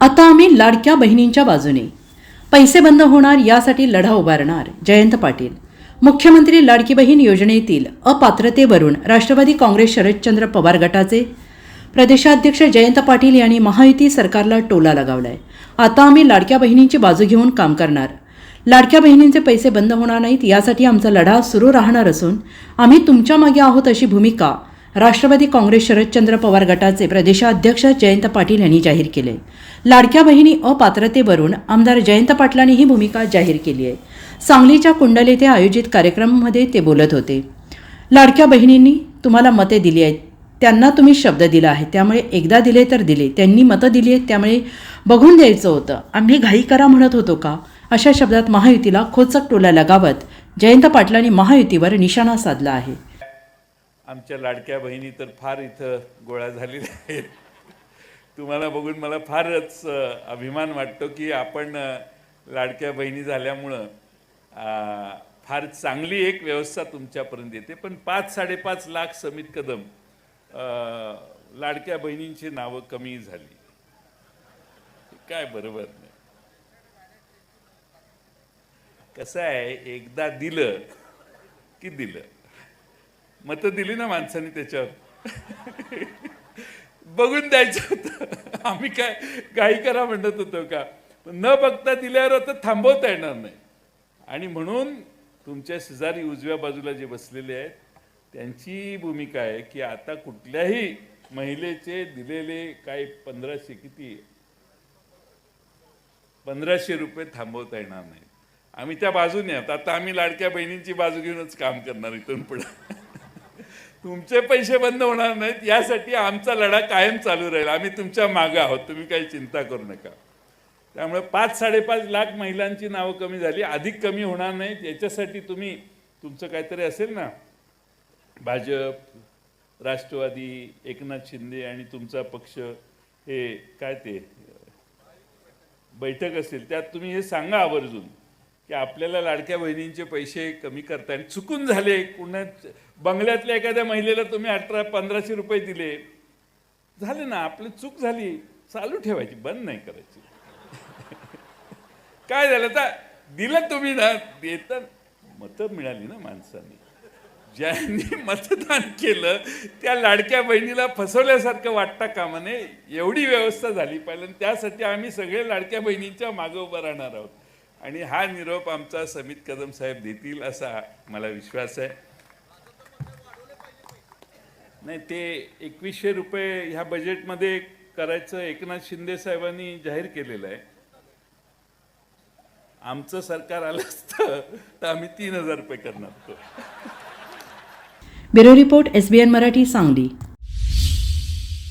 आता आम्ही लाडक्या बहिणींच्या बाजूने. पैसे बंद होणार यासाठी लढा उभारणार जयंत पाटील. मुख्यमंत्री लाडकी बहीण योजनेतील अपात्रतेवरून राष्ट्रवादी काँग्रेस शरदचंद्र पवार गटाचे प्रदेशाध्यक्ष जयंत पाटील यांनी महायुती सरकारला टोला लगावलाय. आता आम्ही लाडक्या बहिणींची बाजू घेऊन काम करणार. लाडक्या बहिणींचे पैसे बंद होणार नाहीत यासाठी आमचा लढा सुरू राहणार असून आम्ही तुमच्या मागे आहोत अशी भूमिका राष्ट्रवादी काँग्रेस शरदचंद्र पवार गटाचे प्रदेशाध्यक्ष जयंत पाटील यांनी जाहीर केले. लाडक्या बहिणी अपात्रतेवरून आमदार जयंत पाटलांनी ही भूमिका जाहीर केली आहे. सांगलीच्या कुंडल येथे आयोजित कार्यक्रमामध्ये ते बोलत होते. लाडक्या बहिणींनी तुम्हाला मते दिली आहेत. त्यांना तुम्ही शब्द दिला आहे. त्यामुळे एकदा दिले तर दिले. त्यांनी मतं दिली आहेत. त्यामुळे बघून द्यायचं होतं. आम्ही घाई करा म्हणत होतो का? अशा शब्दात महायुतीला खोचक टोला लगावत जयंत पाटलांनी महायुतीवर निशाणा साधला आहे. आमच्या लाडक्या बहिणी तर फार इथं गोळा झालेल्या आहेत. तुम्हाला बघून मला फारच अभिमान वाटतो की आपण लाडक्या बहिणी झाल्यामुळं फार चांगली एक व्यवस्था तुमच्यापर्यंत येते. पण पाच साडेपाच लाख समित कदम लाडक्या बहिणींची नावं कमी झाली. काय बरोबर नाही. कसं आहे एकदा दिलं की दिलं. मतं दिली ना माणसाने त्याच्यावर. बघून द्यायचं होतं. आम्ही काय काही करा म्हणत होतो का? न बघता दिल्यावर आता थांबवता येणार नाही. आणि म्हणून तुमच्या शेजारी उजव्या बाजूला जे बसलेले आहेत त्यांची भूमिका आहे की आता कुठल्याही महिलेचे दिलेले काही पंधराशे किती पंधराशे रुपये थांबवता येणार नाही. आम्ही त्या बाजूने आहोत. आता आम्ही लाडक्या बहिणींची बाजू घेऊनच काम करणार इथून पुढे. तुमचे पैसे बंद होणार नाहीत यासाठी आमचा लढा कायम चालू राहील. आम्ही तुमच्या मागे आहोत तुम्ही काही चिंता करू नका. त्यामुळे पाच साडेपाच लाख महिलांची नावं कमी झाली अधिक कमी होणार नाहीत. याच्यासाठी तुम्ही तुमचं काहीतरी असेल ना? भाजप राष्ट्रवादी एकनाथ शिंदे आणि तुमचा पक्ष हे काय ते? बैठक असेल त्यात तुम्ही हे सांगा आवर्जून. की आपल्याला लाडक्या बहिणींचे पैसे कमी करता आणि चुकून झाले. पुन्हा बंगल्यातल्या एखाद्या महिलेला तुम्ही अठरा पंधराशे रुपये दिले. झाले ना आपली चूक झाली. चालू ठेवायची बंद नाही करायची. काय झालं तर दिलं तुम्ही ना देता. मतं मिळाली ना माणसांनी. ज्यांनी मतदान केलं त्या लाडक्या बहिणीला फसवल्यासारखं वाटता कामा नये एवढी व्यवस्था झाली पाहिजे. आणि त्यासाठी आम्ही सगळे लाडक्या बहिणींच्या मागे उभं राहणार आहोत. आणि हा निरोप आमचा समित कदम साहेब देतील असा मला विश्वास आहे. नाही ते एकवीसशे रुपये ह्या बजेटमध्ये करायचं एकनाथ शिंदे साहेबांनी जाहीर केलेलं आहे. आमचं सरकार आलं असतं तर आम्ही तीन हजार रुपये करणार होतो. Bureau report SBN Marathi Sangli.